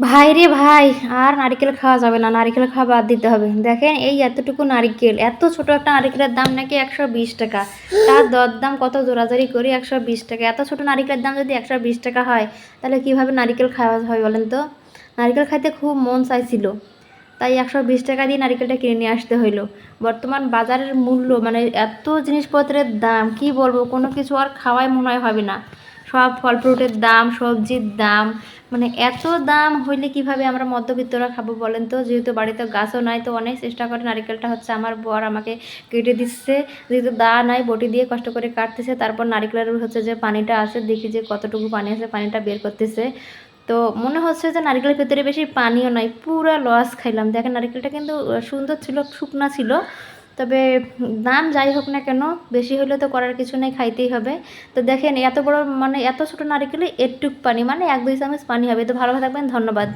ভাই রে ভাই, আর নারকেল খাওয়া যাবে না, নারকেল খাওয়া বাদ দিতে হবে। দেখেন এই এতটুকু নারকেল, এত ছোট একটা নারকেলের দাম নাকি একশো বিশ টাকা। তার দর দাম কত জোরাজোরি করি একশো বিশ টাকা। এত ছোট নারকেলের দাম যদি একশো বিশ টাকা হয়, তাহলে কীভাবে নারকেল খাওয়া হয় বলেন তো? নারকেল খাইতে খুব মন চাইছিল। তাই একশো বিশ টাকা দিয়ে নারকেলটা কিনে নিয়ে আসতে হইল। বর্তমান বাজারের মূল্য মানে এত জিনিসপত্রের দাম, কি বলব? কোনো কিছু আর খাওয়াই মনে হয় হবে না। সব ফল ফ্রুটের দাম, সবজির দাম মানে এত দাম হইলে কীভাবে আমরা মধ্যবিত্তরা খাব বলেন তো? যেহেতু বাড়িতে গাছও নাই তো অনেক চেষ্টা করে নারকেলটা হচ্ছে আমার বর আমাকে কেটে দিচ্ছে। যেহেতু দা নাই, বটি দিয়ে কষ্ট করে কাটতেছে, তারপর নারকেলের হচ্ছে যে পানিটা আছে, দেখি যে কতটুকু পানি আছে, পানিটা বের করতেছে। তো মনে হচ্ছে যে নারকেলের ভেতরে বেশি পানিও নাই, পুরো লস খাইলাম। দেখেন নারকেলটা কিন্তু সুন্দর ছিল, শুকনা ছিল। তবে দাম যাই হোক না কেন, বেশি হলে তো করার কিছু নেই, খাইতেই হবে। তো দেখেন, এত বড় মানে এত ছোটো নারিকেলে এটুক পানি মানে এক দুই চামচ পানি হবে। তো ভালো থাকবেন, ধন্যবাদ।